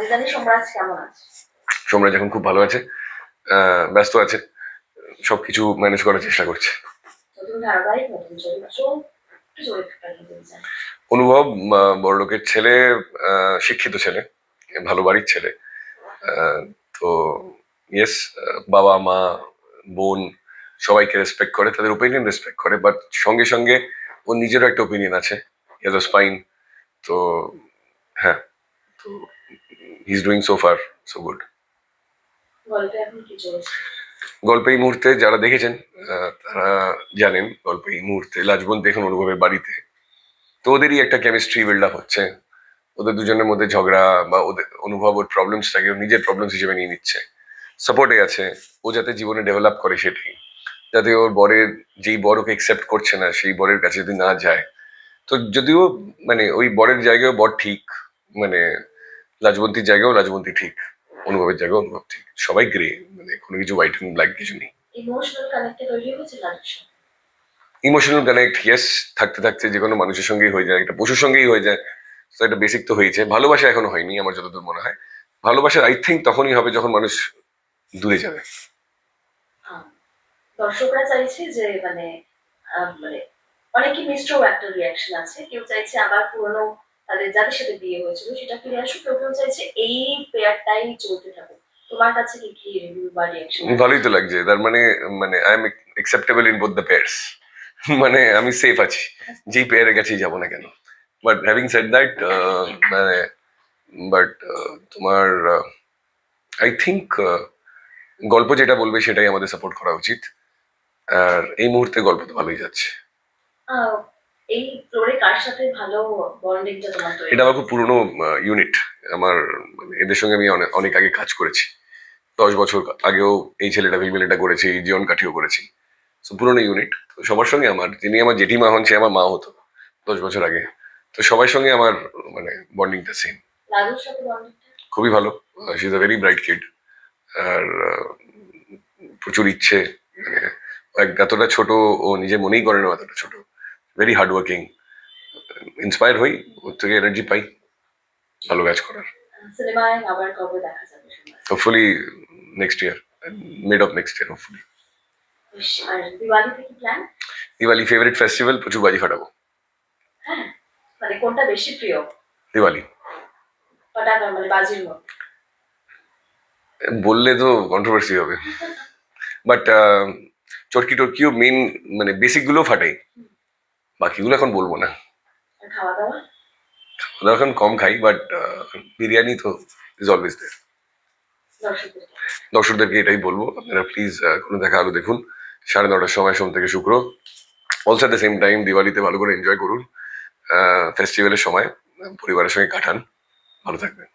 আমি জানি সম্রাজ কেমন আছে। সোমরাজ এখন খুব ভালো আছে ব্যস্ত আছে সবকিছু ম্যানেজ করার চেষ্টা করছে। অনুভব বড়লোকের ছেলে শিক্ষিত ছেলে ভালো বাড়ির ছেলে তো ইয়েস বাবা মা বোন সবাইকে রেসপেক্ট করে তাদের ওপিনিয়ন রেসপেক্ট করে বাট সঙ্গে সঙ্গে ওর নিজেরও একটা ওপিনিয়ন আছে এজ স্পাইন তো হ্যাঁ। তো he is doing so far so good গল্পে এই মুহূর্তে যারা দেখেছেন তারা জানেন গল্প এই মুহূর্তে লাজবন্ত দেখুন অনুভবের বাড়িতে। তো ওদেরই একটা কেমিস্ট্রি বিল্ড আপ হচ্ছে। ওদের দুজনের মধ্যে ঝগড়া বা ওদের অনুভব ওর প্রবলেমসটাকে নিজের প্রবলেমস হিসেবে নিয়ে নিচ্ছে। সাপোর্টে আছে। ও যাতে জীবনে ডেভেলপ করে সেটাই। যাতে ওর বরের যেই বর ওকে একসেপ্ট করছে না সেই বরের কাছে যদি না যায়। তো যদিও মানে ওই বরের জায়গায় বর ঠিক মানে লাজবন্তীর জায়গাও লাজবন্তী ঠিক অনুভবের জায়গাও অনুভব ঠিক। সবাই গ্রে মানে কোনো কিছু হোয়াইট অ্যান্ড ব্ল্যাক কিছু নেই। ইমোশনাল কানেক্টে ইয়েস থাকতে থাকতে যে কোনো মানুষের সঙ্গেই হয়ে যায় একটা পশুর সঙ্গেই হয়ে যায়। তো এটা বেসিক তো হয়েছে। ভালোবাসা এখনও হয়নি আমার যতদূর মনে হয়। ভালোবাসা আই থিঙ্ক তখনই হবে যখন মানুষ দূরে যাবে। দর্শকরা চাইছে যে মানে মানে অনেকই মিশ্র একটা রিয়াকশন আছে। কেউ চাইছে আবার পুরনো তাদের যাদের সাথে বিয়ে হয়েছিল সেটা ফিরে আসুক কেউ চাইছে এই পেয়ারটাই চলতে থাকুক। তোমার কাছে কি কি রিভিউ বা রিয়াকশন ভালোই তো লাগছে তার মানে মানে I am acceptable in both the pairs মানে আমি সেফ আছি যেই পেয়ারের কাছেই যাব না কেন। বাট হ্যাভিং সেড দ্যাট মানে বাট তোমার আই থিঙ্ক গল্প যেটা বলবে সেটাই আমাদের সাপোর্ট করা উচিত। আর এই মুহূর্তে গল্প তো ভালোই যাচ্ছে। এই ফ্লোরে কার সাথে ভালো বন্ডিংটা তোমার তৈরি? এটা আমার খুব পুরনো ইউনিট আমার মানে এদের সঙ্গে আমি অনেক আগে কাজ করেছি। দশ বছর আগেও এই ছেলেটা ফিল্মেলেটা করেছি জীবন কাঠিও করেছি। তো পুরনো ইউনিট তো সবার সঙ্গে আমার যিনি আমার জেঠিমা হন সে আমার মা হতো দশ বছর আগে। তো সবার সঙ্গে আমার মানে বন্ডিংটা সেম খুবই ভালো। She is a very bright kid আর প্রচুর ইচ্ছে। মানে এতটা ছোট ও নিজে মনেই করে না এতটা ছোট। ভেরি হার্ড ওয়ার্কিং ইন্সপায়ার হই ওর থেকে এনার্জি পাই ভালো কাজ করার? Hopefully next year mid of next year hopefully Diwali favourite festival প্রচুর বাজি ফাটাবো। হ্যাঁ মানে কোনটা বেশি প্রিয়? দিওয়ালি মানে বাজির মধ্যে বললে তো কন্ট্রোভার্সি হবে। বাট চটকি টটকিও মেন মানে বেসিকগুলো ফাটাই বাকিগুলো এখন বলব না। আর খাওয়া দাওয়া খাওয়া এখন কম খাই বাট বিরিয়ানি তো ইজ অলওয়েজ দেয়ার দর্শকদেরকে এটাই বলব আপনারা প্লিজ কোনো দেখা আলো দেখুন। সাড়ে নটার সময় সোম থেকে শুক্র। অলসো দ্য সেম টাইম দিওয়ালিতে ভালো করে এনজয় করুন ফেস্টিভ্যালের সময় পরিবারের সঙ্গে কাটান। ভালো থাকবেন।